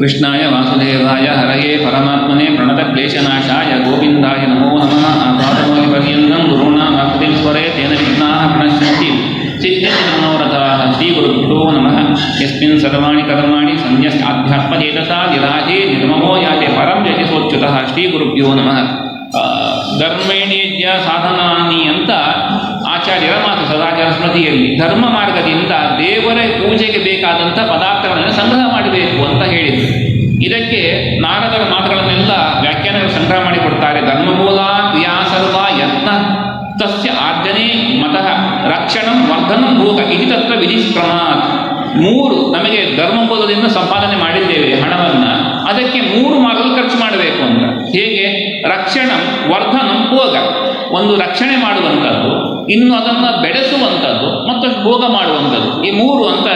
ವಾಸುದೇವಾಯ ಹರಯೇ ಪರಮಾತ್ಮನೆ ಪ್ರಣತಕ್ಲೇಶನಾಶಾಯ ಗೋವಿಂದಾಯ ನಮೋ ನಮಃ. ಆಪಾದಮೌಲಿಪರ್ಯಂತಂ ಗುರುಣಾಮಾಕೃತಿಂ ಸ್ವರೇ ತೇನ ವಿಘ್ನಾಃ ಪ್ರಣಶ್ಯಂತಿ ಸಿದ್ಧಂತಿ ಮನೋರಥಾಃ ಶ್ರೀಗುರುಭ್ಯೋ ನಮಃ. ಯಸ್ಮಿನ್ ಸರ್ವಾಣಿ ಕರ್ಮಾಣಿ ಸಂನ್ಯಸ್ತಾಧ್ಯಾತ್ಮಚೇತಸಾ ವಿರಾಜೇ ನಿರ್ಮಮೋ ಯಾತೆ ಪರಂ ಯತಿಸೋಚ್ಯುತಃ ಶ್ರೀಗುರುಭ್ಯೋ ನಮಃ. ಆ, ಧರ್ಮೇಣಿಜ್ಯ ಸಾಧನಾನಿ ಅಂತ ಆಚಾರ್ಯರ ಮಾತು ಸದಾಚಾರ ಸ್ಮೃತಿಯಲ್ಲಿ. ಧರ್ಮ ಮಾರ್ಗದಿಂದ ದೇವರ ಪೂಜೆಗೆ ಬೇಕಾದಂಥ ಪದಾರ್ಥಗಳನ್ನು ಸಂಗ್ರಹ ಮಾಡಬೇಕು ಅಂತ ಹೇಳಿದರು. ಇದಕ್ಕೆ ನಾರದರ ಮಾತುಗಳನ್ನೆಲ್ಲ ವ್ಯಾಖ್ಯಾನಗಳು ಸಂಗ್ರಹ ಮಾಡಿಕೊಡ್ತಾರೆ ಧರ್ಮಮೂಲ ಕ್ರಿಯಾ ಸರ್ವ ಯತ್ನ ತಸ್ಯ ಆರ್ಜನೆ ಮತಃ ರಕ್ಷಣಂ ವರ್ಧನಂ ಭೋಗ ಇದು ತತ್ರ ವಿಧಿಸ್ಕ್ರಮಾತ್ ಮೂರು ನಮಗೆ ಧರ್ಮಬೋಧದಿಂದ ಸಂಪಾದನೆ ಮಾಡಿದ್ದೇವೆ ಹಣವನ್ನು. ಅದಕ್ಕೆ ಮೂರು ಮಾರ್ಗದಲ್ಲಿ ಖರ್ಚು ಮಾಡಬೇಕು ಅಂತ. ಹೇಗೆ? ರಕ್ಷಣ ವರ್ಧನಂ ಭೋಗ. ಒಂದು ರಕ್ಷಣೆ ಮಾಡುವಂಥದ್ದು ಇನ್ನು ಅದನ್ನು ಬೆಳೆಸುವಂಥದ್ದು ಮತ್ತು ಭೋಗ ಮಾಡುವಂಥದ್ದು. ಈ ಮೂರು ಅಂತ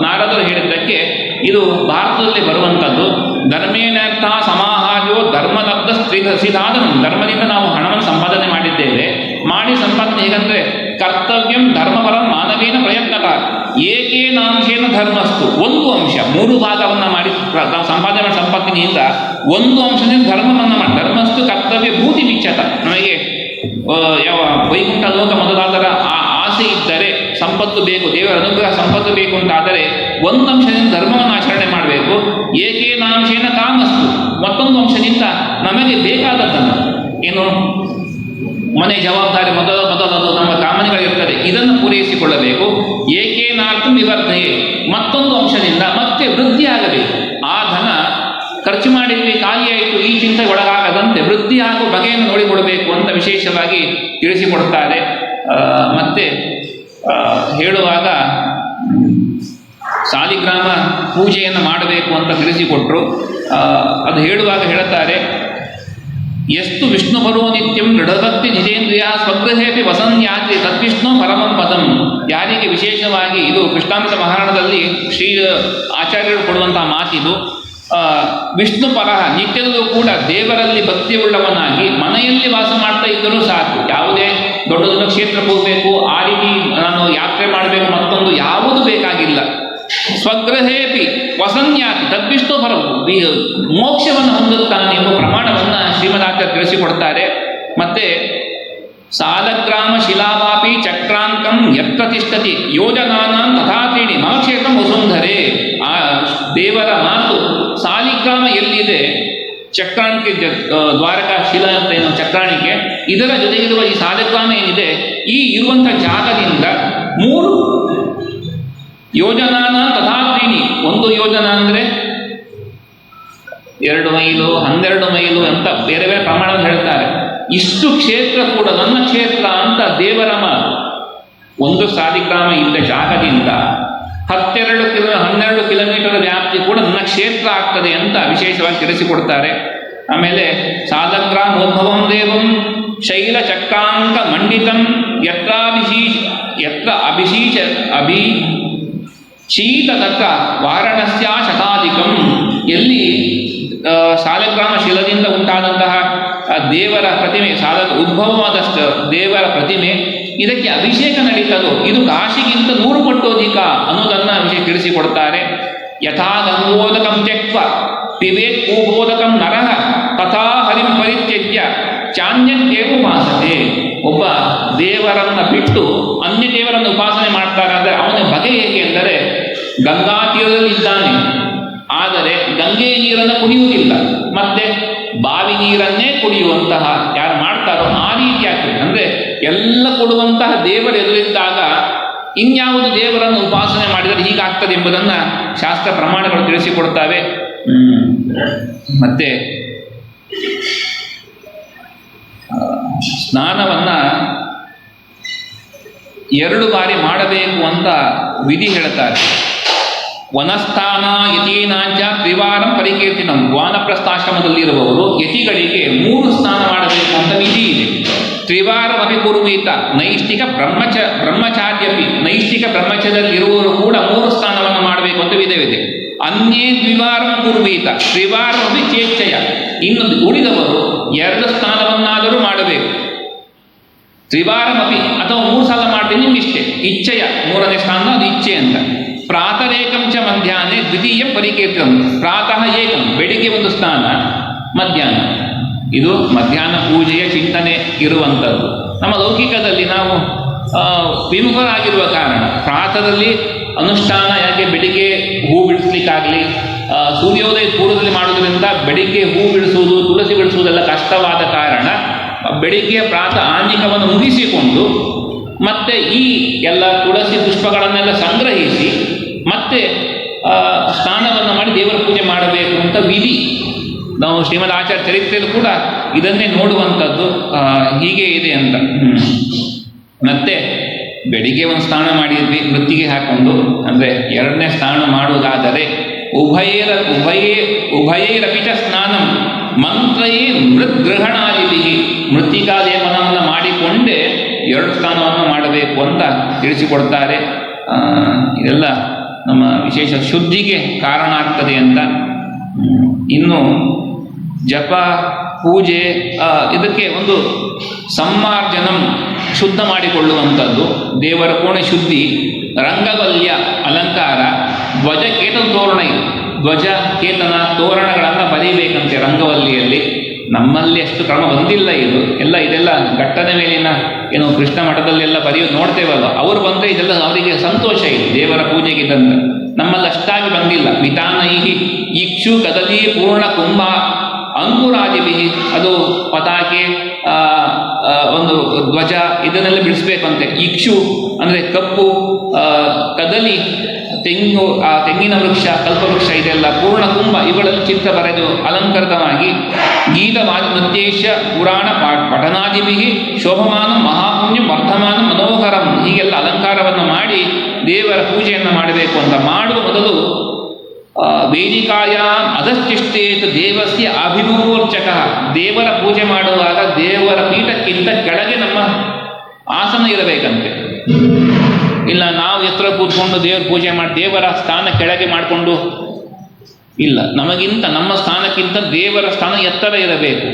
ನಾರದರು ಹೇಳಿದ್ದಕ್ಕೆ ಇದು ಭಾರತದಲ್ಲಿ ಬರುವಂಥದ್ದು ಧರ್ಮೇನರ್ಥ ಸಮಾಹಾರ್ಯೋ ಧರ್ಮಲಬ್ಧ ಸ್ತ್ರೀ ಸಿದಾದನು ಧರ್ಮದಿಂದ ನಾವು ಹಣವನ್ನು ಸಂಪಾದನೆ ಮಾಡಿದ್ದೇವೆ. ಮಾಡಿ ಸಂಪಾದನೆ ಹೇಗಂದ್ರೆ, ಕರ್ತವ್ಯಂ ಧರ್ಮಪರ ಮಾನವೇನ ಪ್ರಯತ್ನಕ ಏಕೇನಾಂಶೇನ ಧರ್ಮಸ್ತು ಒಂದು ಅಂಶ, ಮೂರು ಭಾಗವನ್ನು ಮಾಡಿ ಸಂಪಾದನೆ ಸಂಪತ್ತಿನಿಂದ ಒಂದು ಅಂಶದಿಂದ ಧರ್ಮವನ್ನು ಮಾಡಿ. ಧರ್ಮಸ್ತು ಕರ್ತವ್ಯ ಭೂತಿ ಮಿಚ್ಚತ ನಮಗೆ ಯಾವ ವೈಕುಂಠ ಲೋಕ ಮೊದಲಾದರ ಆ ಆಸೆ ಇದ್ದರೆ ಸಂಪತ್ತು ಬೇಕು, ದೇವರ ಅನುಗ್ರಹ ಸಂಪತ್ತು ಬೇಕು ಅಂತಾದರೆ ಒಂದು ಅಂಶದಿಂದ ಧರ್ಮವನ್ನು ಆಚರಣೆ ಮಾಡಬೇಕು. ಏಕೇನಾಂಶೇನ ಕಾಮಸ್ತು ಮತ್ತೊಂದು ಅಂಶದಿಂದ ನಮಗೆ ಬೇಕಾದದ್ದನ್ನು. ಏನು? ಮನೆ ಜವಾಬ್ದಾರಿ ಮೊದಲ ಮೊದಲದು ನಮ್ಮ ಕಾಮನೆಗಳಿರ್ತದೆ ಇದನ್ನು ಪೂರೈಸಿಕೊಳ್ಳಬೇಕು. ಏಕೇನಾರ್ಥ ವಿವರ್ಧಯೆ. ಮತ್ತೊಂದು ಅಂಶದಿಂದ ಮತ್ತೆ ವೃದ್ಧಿ ಆಗಬೇಕು ಆ ಧನ ಖರ್ಚು ಮಾಡಿದ್ವಿ ಖಾಲಿಯಾಯಿತು ಈ ಚಿಂತೆ ಒಳಗಾಗದಂತೆ ವೃದ್ಧಿ ಹಾಗೂ ಬಗೆಯನ್ನು ನೋಡಿಕೊಡಬೇಕು ಅಂತ ವಿಶೇಷವಾಗಿ ತಿಳಿಸಿಕೊಡ್ತಾರೆ ಆ, ಮತ್ತೆ ಹೇಳುವಾಗ ಸಾಲಿಗ್ರಾಮ ಪೂಜೆಯನ್ನು ಮಾಡಬೇಕು ಅಂತ ತಿಳಿಸಿಕೊಟ್ರು. ಅದು ಹೇಳುವಾಗ ಹೇಳುತ್ತಾರೆ ಎಷ್ಟು ವಿಷ್ಣು ಬರೋ ನಿತ್ಯಂ ದೃಢಭಕ್ತಿ ಜಿತೇಂದ್ರಿಯ ಸ್ವಗೃಹೇಪಿ ವಸನ್ಯಾತ್ರಿ ತದ್ವಿಷ್ಣು ಪರಮಂ ಪದಂ. ಯಾರಿಗೆ ವಿಶೇಷವಾಗಿ ಇದು ಕೃಷ್ಣಾಮೃತ ಮಹಾರಾಣದಲ್ಲಿ ಶ್ರೀ ಆಚಾರ್ಯರು ಕೊಡುವಂತಹ ಮಾತಿದು. ವಿಷ್ಣು ಪರಹ ನಿತ್ಯದಲ್ಲೂ ಕೂಡ ದೇವರಲ್ಲಿ ಭಕ್ತಿ ಉಳ್ಳವನಾಗಿ ಮನೆಯಲ್ಲಿ ವಾಸ ಮಾಡ್ತಾ ಇದ್ದರೂ ಸಾಕು. ಯಾವುದೇ ದೊಡ್ಡ ದೊಡ್ಡ ಕ್ಷೇತ್ರಕ್ಕೆ ಹೋಗಬೇಕು, ಆ ರೀತಿ ನಾನು ಯಾತ್ರೆ ಮಾಡಬೇಕು ಮತ್ತೊಂದು ಯಾವುದು ಬೇಕಾಗಿಲ್ಲ. ಸ್ವಗೃಹೇಪಿ ವಸನ್ಯಾತಿ ತದ್ವಿಷ್ಣು ಪರ ಮೋಕ್ಷವನ್ನು ಹೊಂದುತ್ತಾನೆ ಎಂಬ ಪ್ರಮಾಣವನ್ನು ಶ್ರೀಮದಾಚಾರ್ಯ ತಿಳಿಸಿಕೊಡ್ತಾರೆ. ಮತ್ತೆ ಸಾಲಗ್ರಾಮ ಶಿಲಾವಾಪಿ ಚಕ್ರಾಂಕಂ ಯತ್ಪ್ರತಿಷ್ಠತಿ ಯೋಜನಾನ ತಥಾ ತ್ರೀಣಿ ಮಮ ವಸುಂಧರೆ ಆ ದೇವರ ಮಾತು ಸಾಲಿಗ್ರಾಮ ಎಲ್ಲಿದೆ? ಚಕ್ರಾಣಿಕೆ ದ್ವಾರಕಾ ಶಿಲಾ ಅಂತ ಏನು ಚಕ್ರಾಣಿಕೆ. ಇದರ ಜೊತೆಗಿರುವ ಈ ಸಾಲಗ್ರಾಮ ಏನಿದೆ? ಈ ಇರುವಂಥ ಜಾಗದಿಂದ ಮೂರು ಯೋಜನಾನ ತಥಾ ತ್ರೀಣಿ ಒಂದು ಯೋಜನಾ ಅಂದರೆ ಎರಡು ಮೈಲು, ಹನ್ನೆರಡು ಮೈಲು ಅಂತ ಬೇರೆ ಬೇರೆ ಪ್ರಮಾಣವನ್ನು ಹೇಳ್ತಾರೆ. ಇಷ್ಟು ಕ್ಷೇತ್ರ ಕೂಡ ನನ್ನ ಕ್ಷೇತ್ರ ಅಂತ ದೇವರಮ ಒಂದು ಸಾಲಿಗ್ರಾಮ ಇದ್ದ ಜಾಗದಿಂದ ಹತ್ತೆರಡು ಕಿಲೋ, ಹನ್ನೆರಡು ಕಿಲೋಮೀಟರ್ ವ್ಯಾಪ್ತಿ ಕೂಡ ನನ್ನ ಕ್ಷೇತ್ರ ಆಗ್ತದೆ ಅಂತ ವಿಶೇಷವಾಗಿ ತಿಳಿಸಿಕೊಡ್ತಾರೆ. ಆಮೇಲೆ ಸಾಲಗ್ರಾಮೋದ್ಭವಂ ದೇವಂ ಶೈಲ ಚಕ್ರಾಂಕ ಮಂಡಿತಂ ಯತ್ರಾಭಿಷೀಷ ಯತ್ರ ಅಭಿಶೀಷ ಅಭಿ ಶೀತ ತತ್ರ ವಾರಣಸ್ಯ ಶತಾಧಿಕಂ. ಎಲ್ಲಿ ಸಾಲಗ್ರಾಮ ಶಿಲದಿಂದ ಉಂಟಾದಂತಹ ಆ ದೇವರ ಪ್ರತಿಮೆ ಸಾಧಕ ಉದ್ಭವವಾದಷ್ಟು ದೇವರ ಪ್ರತಿಮೆ, ಇದಕ್ಕೆ ಅಭಿಷೇಕ ನಡೀತದೋ. ಇದು ಕಾಶಿಗಿಂತ ನೂರು ಪಟ್ಟು ಅಧಿಕ ಅನ್ನೋದನ್ನು ವಿಷಯ ತಿಳಿಸಿಕೊಡ್ತಾರೆ. ಯಥಾ ಗಂಗೋದಕಂ ತ್ಯಕ್ವ ಪಿಬೇತ್ ಕೂಬೋದಕಂ ತಥಾ ಹರಿಂ ಪರಿತ್ಯಜ್ಯ, ಚಾನ್ಯನ್ಯೇವ ಉಪಾಸನೆ ಒಬ್ಬ ದೇವರನ್ನ ಬಿಟ್ಟು ಅನ್ಯ ದೇವರನ್ನು ಉಪಾಸನೆ ಮಾಡ್ತಾರೆ ಅಂದರೆ ಅವನ ಬಗೆ ಹೇಗೆ ಅಂದರೆ ಗಂಗಾ ತೀರದಲ್ಲಿ ಇದ್ದಾನೆ ಆದರೆ ಗಂಗೆ ನೀರನ್ನು ಕುಡಿಯುವುದಿಲ್ಲ. ಮತ್ತೆ ಬಾವಿ ನೀರನ್ನೇ ಕುಡಿಯುವಂತಹ ಯಾರು ಮಾಡ್ತಾರೋ ಆ ರೀತಿ ಆಗ್ತದೆ. ಅಂದರೆ ಎಲ್ಲ ಕೊಡುವಂತಹ ದೇವರು ಎದುರಿದ್ದಾಗ ಇನ್ಯಾವುದು ದೇವರನ್ನು ಉಪಾಸನೆ ಮಾಡಿದರೆ ಹೀಗಾಗ್ತದೆ ಎಂಬುದನ್ನು ಶಾಸ್ತ್ರ ಪ್ರಮಾಣಗಳು ತಿಳಿಸಿಕೊಡ್ತವೆ. ಮತ್ತೆ ಸ್ನಾನವನ್ನು ಎರಡು ಬಾರಿ ಮಾಡಬೇಕು ಅಂತ ವಿಧಿ ಹೇಳ್ತಾರೆ. ವನಸ್ಥಾನ ಯತೀನಾಂಚ ತ್ರಿವಾರಂ ಪರಿಕೀರ್ತಿನಂ. ವಾನಪ್ರಸ್ಥಾಶ್ರಮದಲ್ಲಿರುವವರು ಯತಿಗಳಿಗೆ ಮೂರು ಸ್ನಾನ ಮಾಡಬೇಕು ಅಂತ ವಿಧಿ ಇದೆ. ತ್ರಿವಾರಮಿ ಪೂರ್ವೀತ ನೈಷ್ಠಿಕ ಬ್ರಹ್ಮಚ, ಬ್ರಹ್ಮಚಾರ್ಯಪಿ, ನೈಷ್ಠಿಕ ಬ್ರಹ್ಮಚರ್ಯದಲ್ಲಿರುವವರು ಕೂಡ ಮೂರು ಸ್ನಾನವನ್ನು ಮಾಡಬೇಕು ಅಂತ ವಿಧವಿದೆ. ಅನ್ಯೇ ದ್ವಿವಾರಂ ಕುರುವೀತ ತ್ರಿವಾರಮಿ ಚೇಚ್ಛಯ. ಇನ್ನು ಉಳಿದವರು ಎರಡು ಸ್ನಾನವನ್ನಾದರೂ ಮಾಡಬೇಕು. ತ್ರಿವಾರಮಪಿ. ಅಥವಾ ಮೂರು ಸಲ ಮಾಡ್ತೀನಿ ನಿಮ್ಮಿಷ್ಟೇ. ಇಚ್ಛೆಯ. ಮೂರನೇ ಸ್ಥಾನ ಅದು ಇಚ್ಛೆ ಅಂತ. ಪ್ರಾತರೇಕಂ ಮಧ್ಯಾಹ್ನ ದ್ವಿತೀಯ ಪರಿಕೀರ್ತನ ಪ್ರಾತಃ ಬೆಳಿಗ್ಗೆ ಒಂದು ಸ್ನಾನ, ಮಧ್ಯಾಹ್ನ. ಇದು ಮಧ್ಯಾಹ್ನ ಪೂಜೆಯ ಚಿಂತನೆ ಇರುವಂಥದ್ದು. ನಮ್ಮ ಲೌಕಿಕದಲ್ಲಿ ನಾವು ವಿಮುಖರಾಗಿರುವ ಕಾರಣ, ಪ್ರಾತದಲ್ಲಿ ಅನುಷ್ಠಾನ ಯಾಕೆ ಬೆಳಿಗ್ಗೆ ಹೂ ಬಿಡಿಸ್ಲಿಕ್ಕಾಗಲಿ ಸೂರ್ಯೋದಯ ಪೂರ್ವದಲ್ಲಿ ಮಾಡೋದ್ರಿಂದ ಬೆಳಿಗ್ಗೆ ಹೂ ಬಿಡಿಸುವುದು, ತುಳಸಿ ಬಿಡಿಸುವುದೆಲ್ಲ ಕಷ್ಟವಾದ ಕಾರಣ, ಬೆಳಿಗ್ಗೆ ಪ್ರಾತ ಆಂಗಿಕವನ್ನು ಮುಗಿಸಿಕೊಂಡು ಮತ್ತೆ ಈ ಎಲ್ಲ ತುಳಸಿ ಪುಷ್ಪಗಳನ್ನೆಲ್ಲ ಸಂಗ್ರಹಿಸಿ ಮತ್ತೆ ಸ್ನಾನವನ್ನು ಮಾಡಿ ದೇವರ ಪೂಜೆ ಮಾಡಬೇಕು ಅಂತ ವಿಧಿ. ನಾವು ಶ್ರೀಮದ್ ಆಚಾರ್ಯ ಚರಿತ್ರೆಯಲ್ಲಿ ಕೂಡ ಇದನ್ನೇ ನೋಡುವಂಥದ್ದು ಹೀಗೆ ಇದೆ ಅಂತ. ಮತ್ತೆ, ಬೆಳಿಗ್ಗೆ ಒಂದು ಸ್ನಾನ ಮಾಡಿದ್ವಿ ವೃತ್ತಿಗೆ ಹಾಕೊಂಡು. ಅಂದರೆ ಎರಡನೇ ಸ್ನಾನ ಮಾಡುವುದಾದರೆ ಉಭಯೇರ ಉಭಯೇ ಉಭಯೈರಪಿಚ ಸ್ನಾನಂ, ಮಂತ್ರಯೇ ಮೃದ್ಗ್ರಹಣಾದಿಭಿ. ಮೃತ್ತಿಕಾಲೇಪನವನ್ನು ಮಾಡಿಕೊಂಡೇ ಎರಡು ಸ್ನಾನವನ್ನು ಮಾಡಬೇಕು ಅಂತ ತಿಳಿಸಿಕೊಡ್ತಾರೆ. ಇದೆಲ್ಲ ನಮ್ಮ ವಿಶೇಷ ಶುದ್ಧಿಗೆ ಕಾರಣ ಆಗ್ತದೆ ಅಂತ ಇನ್ನು ಜಪ, ಪೂಜೆ ಇದಕ್ಕೆ ಒಂದು ಸಮ್ಮಾರ್ಜನಂ ಶುದ್ಧ ಮಾಡಿಕೊಳ್ಳುವಂಥದ್ದು ದೇವರ ಕೋಣೆ ಶುದ್ಧಿ ರಂಗವಲ್ಯ ಅಲಂಕಾರ, ಧ್ವಜ ಕೇತನ ತೋರಣ ಇದು. ಧ್ವಜ ಕೇತನ ತೋರಣಗಳನ್ನು ಬರೀಬೇಕಂತೆ ರಂಗವಲ್ಲಿಯಲ್ಲಿ. ನಮ್ಮಲ್ಲಿ ಅಷ್ಟು ಕ್ರಮ ಬಂದಿಲ್ಲ ಇದು. ಎಲ್ಲ ಇದೆಲ್ಲ ಘಟ್ಟದ ಮೇಲಿನ ಏನು ಕೃಷ್ಣ ಮಠದಲ್ಲೆಲ್ಲ ಬರೆಯೋ ನೋಡ್ತೇವಲ್ಲ ಅವರು ಬಂದರೆ ಇದೆಲ್ಲ ಅವರಿಗೆ ಸಂತೋಷ ಇದೆ, ದೇವರ ಪೂಜೆಗೆ ತಂದು ನಮ್ಮಲ್ಲಿ ಅಷ್ಟಾಗಿ ಬಂದಿಲ್ಲ. ವಿತಾನೈಹಿ ಇಕ್ಷು ಕದಲಿ ಪೂರ್ಣ ಕುಂಭ ಅಂಕುರಾದಿಭಿ. ಅದು ಪತಾಕೆ ಒಂದು ಧ್ವಜ ಇದನ್ನೆಲ್ಲ ಬಿಡಿಸ್ಬೇಕಂತೆ. ಇಕ್ಷು ಅಂದರೆ ಕಪ್ಪು ಕದಲಿ ತೆಂಗು, ಆ ತೆಂಗಿನ ವೃಕ್ಷ ಕಲ್ಪವೃಕ್ಷ ಇದೆಲ್ಲ ಪೂರ್ಣ ಕುಂಭ, ಇವುಗಳಲ್ಲಿ ಚಿತ್ರ ಬರೆದು ಅಲಂಕೃತವಾಗಿ ಗೀತ ಮಧ್ಯೇಶ ಪುರಾಣ ಪಾ- ಪಠನಾದಿಭಿ ಶೋಭಮಾನ, ಮಹಾಪುಣ್ಯ, ವರ್ಧಮಾನ, ಮನೋಹರಂ, ಹೀಗೆಲ್ಲ ಅಲಂಕಾರವನ್ನು ಮಾಡಿ ದೇವರ ಪೂಜೆಯನ್ನು ಮಾಡಬೇಕು ಅಂತ ಮಾಡುವ ಮೊದಲು ವೇದಿಕಾಯ ಅಧಶ್ಚಿಷ್ಟೇತು ದೇವಸ್ಯ ಅಭಿಮೂರ್ಚಕ ದೇವರ ಪೂಜೆ ಮಾಡುವಾಗ ದೇವರ ಪೀಠಕ್ಕಿಂತ ಕೆಳಗೆ ನಮ್ಮ ಆಸನ ಇರಬೇಕಂತೆ. ಇಲ್ಲ, ನಾವು ಎತ್ತರ ಕೂತ್ಕೊಂಡು ದೇವ್ರ ಪೂಜೆ ಮಾಡಿ, ದೇವರ ಸ್ಥಾನ ಕೆಳಗೆ ಮಾಡಿಕೊಂಡು, ಇಲ್ಲ. ನಮಗಿಂತ, ನಮ್ಮ ಸ್ಥಾನಕ್ಕಿಂತ ದೇವರ ಸ್ಥಾನ ಎತ್ತರ ಇರಬೇಕು.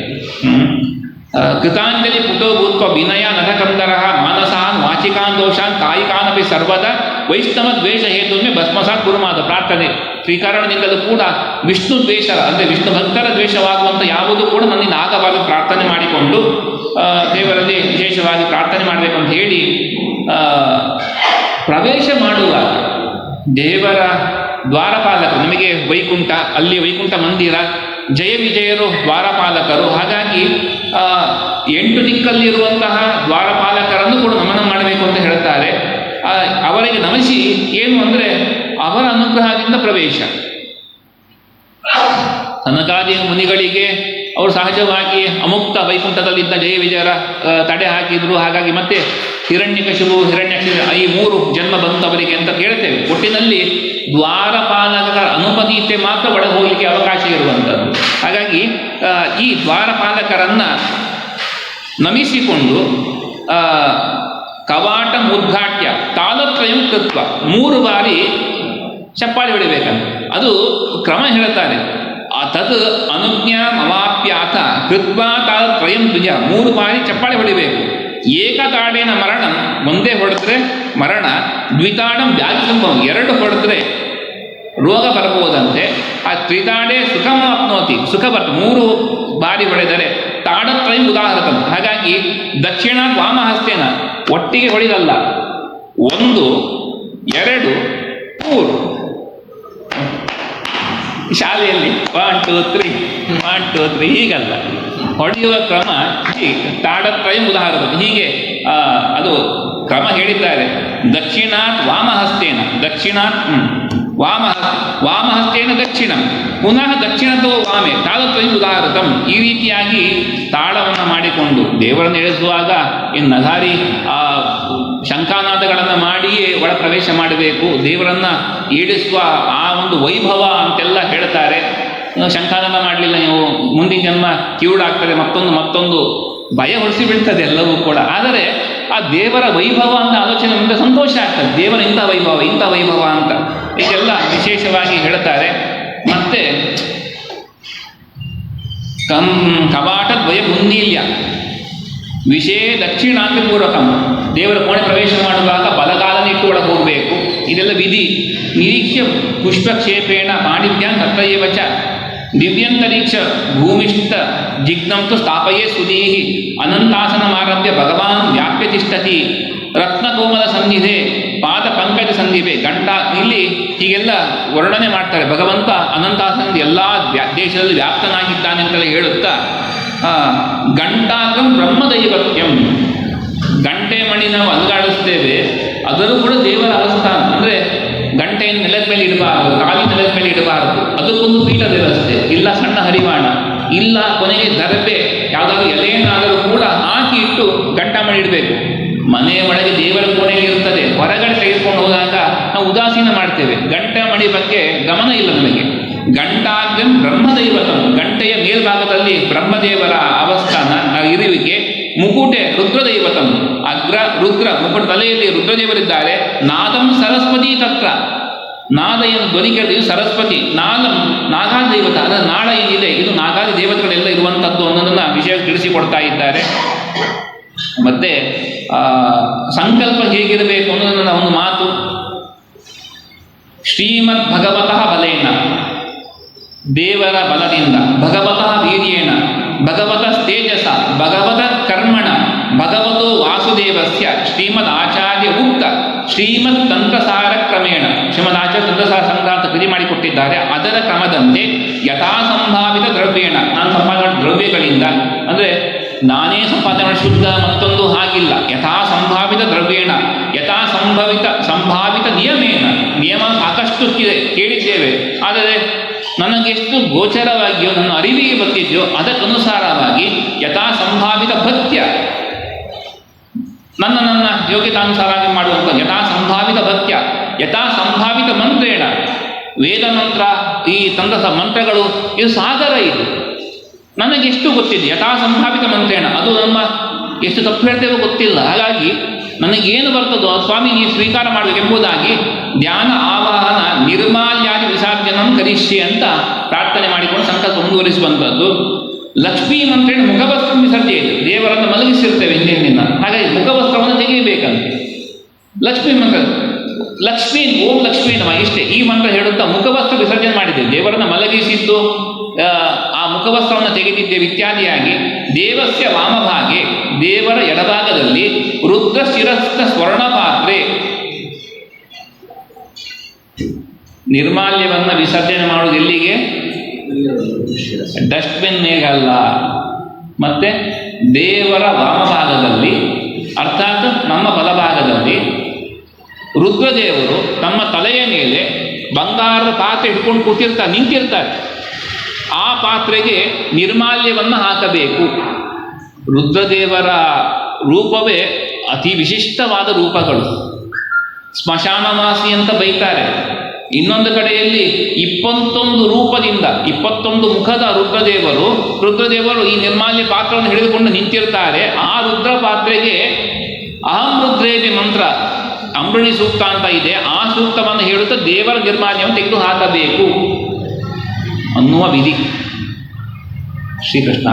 ಕೃತಾಂಜಲಿ ಪುಟೋ ಭೂತ್ವ ವಿನಯ ನರಕಂದರ ಮಾನಸಾನ್ ವಾಚಿಕಾನ್ ದೋಷಾನ್ ಕಾಯಿಕಾನಪಿ ಸರ್ವದ ವೈಷ್ಣವ ದ್ವೇಷ ಹೇತುಮೆ ಭಸ್ಮಸಾತ್ ಗುರುಮಾದ ಪ್ರಾರ್ಥನೆ. ಶ್ರೀಕಾರಣದಿಂದಲೂ ಕೂಡ ವಿಷ್ಣು ದ್ವೇಷರ ಅಂದರೆ ವಿಷ್ಣು ಭಕ್ತರ ದ್ವೇಷವಾಗುವಂಥ ಯಾವುದು ಕೂಡ ನನ್ನಿಂದ ಆಗಬಾರದು ಪ್ರಾರ್ಥನೆ ಮಾಡಿಕೊಂಡು ದೇವರಲ್ಲಿ ವಿಶೇಷವಾಗಿ ಪ್ರಾರ್ಥನೆ ಮಾಡಬೇಕು ಅಂತ ಹೇಳಿ ಪ್ರವೇಶ ಮಾಡುವಾಗ ದೇವರ ದ್ವಾರಪಾಲಕ ನಿಮಗೆ ವೈಕುಂಠ, ಅಲ್ಲಿ ವೈಕುಂಠ ಮಂದಿರ, ಜಯ ವಿಜಯರು ದ್ವಾರಪಾಲಕರು, ಹಾಗಾಗಿ ಎಂಟು ದಿಕ್ಕಲ್ಲಿರುವಂತಹ ದ್ವಾರಪಾಲಕರನ್ನು ಕೂಡ ನಮನ ಮಾಡಬೇಕು ಅಂತ ಹೇಳ್ತಾರೆ. ಅವರಿಗೆ ನಮಿಸಿ ಏನು ಅಂದರೆ ಅವರ ಅನುಗ್ರಹದಿಂದ ಪ್ರವೇಶ. ಕನಕಾದಿ ಮುನಿಗಳಿಗೆ ಅವರು ಸಹಜವಾಗಿ ಅಮುಕ್ತ ವೈಕುಂಠದಲ್ಲಿದ್ದ ಜಯ ವಿಜಯರ ತಡೆ ಹಾಕಿದ್ರು. ಹಾಗಾಗಿ ಮತ್ತೆ ಹಿರಣ್ಯಕಶಿಪು ಹಿರಣ್ಯಕ್ಷ, ಈ ಮೂರು ಜನ್ಮ ಬಂತವರಿಗೆ ಅಂತ ಕೇಳ್ತೇವೆ. ಒಟ್ಟಿನಲ್ಲಿ ದ್ವಾರಪಾಲಕರ ಅನುಮತಿತೆ ಮಾತ್ರ ಒಳಗೆ ಹೋಗಲಿಕ್ಕೆ ಅವಕಾಶ ಇರುವಂಥದ್ದು. ಹಾಗಾಗಿ ಈ ದ್ವಾರಪಾಲಕರನ್ನ ನಮಿಸಿಕೊಂಡು ಕವಾಟ ಮುದ್ಘಾಟ್ಯ ತಾಲತ್ರಯಂ ಕೃತ್ವ ಮೂರು ಬಾರಿ ಚಪ್ಪಾಳಿ ಹೊಡಿಬೇಕಂತ. ಅದು ಕ್ರಮ ಹೇಳ್ತಾರೆ. ತದ್ ಅನುಜ್ಞಾ ಮವಾಪ್ಯಾತ ಕೃತ್ವಾ ತಾಲತ್ರಯಂ ದ್ವಿಜ. ಮೂರು ಬಾರಿ ಚಪ್ಪಾಳೆ ಹೊಡಿಬೇಕು. ಏಕತಾಡೇನ ಮರಣ. ಒಂದೇ ಹೊಡೆದ್ರೆ ಮರಣ ದ್ವಿತಾಡಂ ವ್ಯಾಧಿ ಸಂಭವ ಎರಡು ಹೊಡೆದ್ರೆ ರೋಗ ಬರಬಹುದಂತೆ. ಆ ತ್ರಿತಾಡೆ ಸುಖಮಾಪ್ನೋತಿ ಸುಖ ಬರ್ತ ಮೂರು ಬಾರಿ ಹೊಡೆದರೆ ತಾಡತ್ರಯ ಉದಾಹರಣ ಹಾಗಾಗಿ ದಕ್ಷಿಣ ವಾಮಹಸ್ತೇನ ಒಟ್ಟಿಗೆ ಹೊಡೆದಲ್ಲ. ಒಂದು, ಎರಡು, ಮೂರು. ಶಾಲೆಯಲ್ಲಿ one two three one two three ಹೀಗಲ್ಲ. ಹೊಡೆಯುವ ಕ್ರಮ ತಾಡತ್ರಯ ಉದಾಹರಣ ಹೀಗೆ ಅದು ಕ್ರಮ ಹೇಳಿದ್ದಾರೆ ದಕ್ಷಿಣಾತ್ ವಾಮಹಸ್ತೇನ. ದಕ್ಷಿಣಾತ್ ವಾಮ ವಾಮಹಸ್ತೇನ ದಕ್ಷಿಣ. ಪುನಃ ದಕ್ಷಿಣದೋ ವಾಮೆ. ತಾಳತ್ರಯ ಉದಾಹೃತಂ ಈ ರೀತಿಯಾಗಿ ತಾಳವನ್ನು ಮಾಡಿಕೊಂಡು ದೇವರನ್ನು ಎಳೆಸುವಾಗ ಇನ್ನು ನಗಾರಿ ಆ ಶಂಖಾನಾದಗಳನ್ನು ಮಾಡಿಯೇ ಒಳ ಪ್ರವೇಶ ಮಾಡಬೇಕು. ದೇವರನ್ನ ಈಡಿಸುವ ಆ ಒಂದು ವೈಭವ ಅಂತೆಲ್ಲ ಹೇಳ್ತಾರೆ. ಶಂಕಾನಾದ ಮಾಡಲಿಲ್ಲ, ನೀವು ಮುಂದಿನ ಜನ್ಮ ಕಿವುಡಾಗ್ತದೆ ಮತ್ತೊಂದು ಮತ್ತೊಂದು. ಭಯ ಹೊರಿಸಿ ಬೀಳ್ತದೆ ಎಲ್ಲವೂ ಕೂಡ. ಆದರೆ ಆ ದೇವರ ವೈಭವ ಅಂತ ಆಲೋಚನೆ ಮುಂದೆ ಸಂತೋಷ ಆಗ್ತದೆ. ದೇವರ ಇಂಥ ವೈಭವ ಇಂಥ ವೈಭವ ಅಂತ. ಇದೆಲ್ಲ ವಿಶೇಷವಾಗಿ ಹೇಳ್ತಾರೆ. ಮತ್ತೆ ಕಂ ಕವಾಟ ದ್ವಯ ಮುನ್ನೀಲ್ಯ ವಿಷಯ ದಕ್ಷಿಣಾಂಗಪೂರ್ವಕಂ ದೇವರ ಕೋಣೆ ಪ್ರವೇಶ ಮಾಡುವಾಗ ಬಲಗಾಲನ ಇಟ್ಟು ಒಳಗೆ ಹೋಗಬೇಕು. ಇದೆಲ್ಲ ವಿಧಿ. ನಿರೀಕ್ಷೆ ಪುಷ್ಪಕ್ಷೇಪೇಣ ಪಾಂಡಿತ್ಯಾನ್ ಚ ದಿವ್ಯಂತರೀಕ್ಷ ಭೂಮಿಷ್ಠ ಜಿಗ್ನಂತು ಸ್ಥಾಪಯೇ ಸುದೀಹಿ ಅನಂತಾಸನಮಾರಭ್ಯ ಭಗವಾನ್ ವ್ಯಾಪ್ಯ ತಿಷ್ಠತಿ. ರತ್ನಕೋಮಲ ಸನ್ನಿಧೆ ಪಾದ ಪಂಕಜ ಸಂದಿವೆ ಗಂಟ ಇಲ್ಲಿ ಹೀಗೆಲ್ಲ ವರ್ಣನೆ ಮಾಡ್ತಾರೆ. ಭಗವಂತ ಅನಂತಾಸನದ ಎಲ್ಲ ದೇಶದಲ್ಲಿ ವ್ಯಾಪ್ತನಾಗಿದ್ದಾನೆ ಅಂತಲೇ ಹೇಳುತ್ತಾ ಗಂಟಾಗಂ ಬ್ರಹ್ಮದೈವತ್ಯಂ. ಗಂಟೆ ಮಣಿ ನಾವು ಅಲುಗಾಡಿಸ್ತೇವೆ ಅದರೂ ಕೂಡ ದೇವರ ಅವಸ್ಥಾನ ಅಂದರೆ ಗಂಟೆಯನ್ನು ನೆಲದ ಮೇಲೆ ಇಡಬಾರದು ಕಾಲಿ ನೆಲದ ಮೇಲೆ ಇಡಬಾರದು. ಅದಕ್ಕೊಂದು ಪೀಠ ವ್ಯವಸ್ಥೆ. ಇಲ್ಲ ಸಣ್ಣ ಹರಿವಾಣ, ಇಲ್ಲ ಕೊನೆಗೆ ದರ್ಬೆ. ಯಾವುದಾದ್ರೂ ಎಲೆಯನ್ನಾದರೂ ಕೂಡ ಹಾಕಿ ಇಟ್ಟು ಗಂಟಾ ಮಣಿ ಇಡಬೇಕು. ಮನೆ ಒಳಗೆ ದೇವರ ಕೋಣೆಯಲ್ಲಿ ಇರುತ್ತದೆ. ಹೊರಗಡೆ ತೆಗೆದುಕೊಂಡು ಹೋದಾಗ ನಾವು ಉದಾಸೀನ ಮಾಡ್ತೇವೆ. ಗಂಟೆ ಮಣಿ ಬಗ್ಗೆ ಗಮನ ಇಲ್ಲ ನಮಗೆ. ಗಂಟಾಗ್ರಂ ಬ್ರಹ್ಮದೈವತಂ. ಗಂಟೆಯ ಮೇಲ್ಭಾಗದಲ್ಲಿ ಬ್ರಹ್ಮದೇವರ ಅವಸ್ಥಾನ ಇರುವಿಕೆ, ಮುಕುಟೆ ರುದ್ರದೈವತಂ. ಅಗ್ರ, ರುದ್ರ, ಮುಕುಟ ತಲೆಯಲ್ಲಿ ರುದ್ರದೇವರಿದ್ದಾರೆ. ನಾದಂ ಸರಸ್ವತಿ ತತ್ರ. ನಾದ ಏನು ಧ್ವನಿ ಸರಸ್ವತಿ. ನಾದಂ ನಾಗಾದಿ ದೇವತ ಅದರ ನಾಳ ಏನಿದೆ ಇದು ನಾಗಾದಿ ದೇವತೆಗಳೆಲ್ಲ ಇರುವಂಥದ್ದು ಅನ್ನೋದನ್ನ ವಿಷಯ ತಿಳಿಸಿಕೊಡ್ತಾ ಇದ್ದಾರೆ. ಮತ್ತೆ ಸಂಕಲ್ಪ ಹೇಗಿರಬೇಕು ಅನ್ನೋದನ್ನ ಒಂದು ಮಾತು. ಶ್ರೀಮದ್ ಭಗವತಃ ಬಲೇನ ದೇವರ ಬಲದಿಂದ. ಭಗವತ ವೀರ್ಯೇಣ, ಭಗವತ ತೇಜಸ, ಭಗವತ ಕರ್ಮಣ, ಭಗವತೋ ವಾಸುದೇವಸ್ಯ, ಶ್ರೀಮದ್ ಆಚಾರ್ಯ ಉಕ್ತ, ಶ್ರೀಮದ್ ತಂತ್ರಸಾರ ಕ್ರಮೇಣ. ಶ್ರೀಮದ್ ಆಚಾರ್ಯ ತಂತ್ರಸಾರ ಸಂಕ್ರಾಂತ ಕೃತಿ ಮಾಡಿಕೊಟ್ಟಿದ್ದಾರೆ. ಅದರ ಕ್ರಮದಂತೆ ಯಥಾ ಸಂಭಾವಿತ ದ್ರವ್ಯೇಣ, ನಾನು ಸಂಪಾದನೆ ಮಾಡಿದ ದ್ರವ್ಯಗಳಿಂದ. ಅಂದರೆ ನಾನೇ ಸಂಪಾದನೆ ಮಾಡಿ ಶುದ್ಧ ಮತ್ತೊಂದು ಹಾಗಿಲ್ಲ. ಯಥಾ ಸಂಭಾವಿತ ದ್ರವ್ಯೇಣ ಯಥಾ ಸಂಭವಿತ ಸಂಭಾವಿತ ನಿಯಮೇನ. ನಿಯಮ ಸಾಕಷ್ಟು ಕೇಳಿದ್ದೇವೆ. ಆದರೆ ನನಗೆಷ್ಟು ಗೋಚರವಾಗಿಯೋ, ನನ್ನ ಅರಿವಿಗೆ ಬರ್ತಿದೆಯೋ ಅದಕ್ಕನುಸಾರವಾಗಿ ಯಥಾ ಸಂಭಾವಿತ ಭಕ್ತ್ಯ. ನನ್ನ ನನ್ನ ಯೋಗ್ಯತಾನುಸಾರವಾಗಿ ಮಾಡುವಂಥ ಯಥಾ ಸಂಭಾವಿತ ಭಕ್ತ್ಯ ಯಥಾ ಸಂಭಾವಿತ ಮಂತ್ರೇಣ. ವೇದ ಮಂತ್ರ ಈ ತಂದಸ ಮಂತ್ರಗಳು, ಇದು ಸಾಗರ ಇದು. ನನಗೆಷ್ಟು ಗೊತ್ತಿದೆ ಯಥಾ ಸಂಭಾವಿತ ಮಂತ್ರೇಣ. ಅದು ನಮ್ಮ ಎಷ್ಟು ತಪ್ಪು ಹೇಳ್ತೇವೋ ಗೊತ್ತಿಲ್ಲ. ಹಾಗಾಗಿ ನನಗೇನು ಬರ್ತದೋ ಸ್ವಾಮಿ ನೀವು ಸ್ವೀಕಾರ ಮಾಡಬೇಕೆಂಬುದಾಗಿ ಧ್ಯಾನ ಆವಾಹನ ನಿರ್ಮಾಲ್ಯಾದಿ ವಿಸರ್ಜನಂ ಕರಿಷ್ಯೆ ಅಂತ ಪ್ರಾರ್ಥನೆ ಮಾಡಿಕೊಂಡು ಸಂಕಲ್ಪ ಮುಂದುವರಿಸುವಂಥದ್ದು ಲಕ್ಷ್ಮೀ ಮಂತ್ರೇಣ ಮುಖವಸ್ತ್ರ ವಿಸರ್ಜೆಯಿತು. ದೇವರನ್ನು ಮಲಗಿಸಿರ್ತೇವೆ ಹಿಂದಿನ ಹಾಗಾಗಿ ಮುಖವಸ್ತ್ರವನ್ನು ತೆಗೆಯಬೇಕಂತ. ಲಕ್ಷ್ಮೀ ಮಂತ್ರ ಲಕ್ಷ್ಮೀ ಓಂ ಲಕ್ಷ್ಮೀ ನಮ. ಇಷ್ಟೇ ಈ ಮಂತ್ರ ಹೇಳುತ್ತಾ ಮುಖವಸ್ತ್ರ ವಿಸರ್ಜನೆ ಮಾಡಿದ್ದೇವೆ. ದೇವರನ್ನು ಮಲಗಿಸಿದ್ದು ಆ, ಆ ಮುಖವಸ್ತ್ರವನ್ನು ತೆಗೆದಿದ್ದೇವೆ ಇತ್ಯಾದಿಯಾಗಿ. ದೇವಸ್ಯ ವಾಮಭಾಗೆ ದೇವರ ಎಡಭಾಗದಲ್ಲಿ ರುದ್ರ ಶಿರಸ್ಥ ಸ್ವರ್ಣ ಪಾತ್ರೆ ನಿರ್ಮಾಲ್ಯವನ್ನು ವಿಸರ್ಜನೆ ಮಾಡುವುದು ಎಲ್ಲಿಗೆ? ಡಸ್ಟ್ಬಿನ್ ಹೇಗಲ್ಲ ಮತ್ತೆ ದೇವರ ವಾಮಭಾಗದಲ್ಲಿ, ಅರ್ಥಾತ್ ನಮ್ಮ ಬಲಭಾಗದಲ್ಲಿ, ರುದ್ರದೇವರು ತಮ್ಮ ತಲೆಯ ಮೇಲೆ ಬಂಗಾರದ ಪಾತ್ರೆ ಇಟ್ಕೊಂಡು ಕೂತಿರ್ತಾರೆ ನಿಂತಿರ್ತಾರೆ. ಆ ಪಾತ್ರೆಗೆ ನಿರ್ಮಾಲ್ಯವನ್ನು ಹಾಕಬೇಕು. ರುದ್ರದೇವರ ರೂಪವೇ ಅತಿ ವಿಶಿಷ್ಟವಾದ ರೂಪಗಳು. ಸ್ಮಶಾನವಾಸಿ ಅಂತ ಬೈತಾರೆ. ಇನ್ನೊಂದು ಕಡೆಯಲ್ಲಿ ಇಪ್ಪತ್ತೊಂದು ರೂಪದಿಂದ, ಇಪ್ಪತ್ತೊಂದು ಮುಖದ ರುದ್ರದೇವರು ರುದ್ರದೇವರು ಈ ನಿರ್ಮಾಲ್ಯ ಪಾತ್ರವನ್ನು ಹಿಡಿದುಕೊಂಡು ನಿಂತಿರ್ತಾರೆ. ಆ ರುದ್ರ ಪಾತ್ರೆಗೆ ಅಹಂ ರುದ್ರೇವಿ ಮಂತ್ರ, ಅಮೃಣಿ ಸೂಕ್ತ ಅಂತ ಇದೆ. ಆ ಸೂಕ್ತವನ್ನು ಹೇಳುತ್ತಾ ದೇವರ ನಿರ್ಮಾಲ್ಯವನ್ನು ತೆಗೆದು ಹಾಕಬೇಕು ಅನ್ನುವ ವಿಧಿ ಶ್ರೀಕೃಷ್ಣ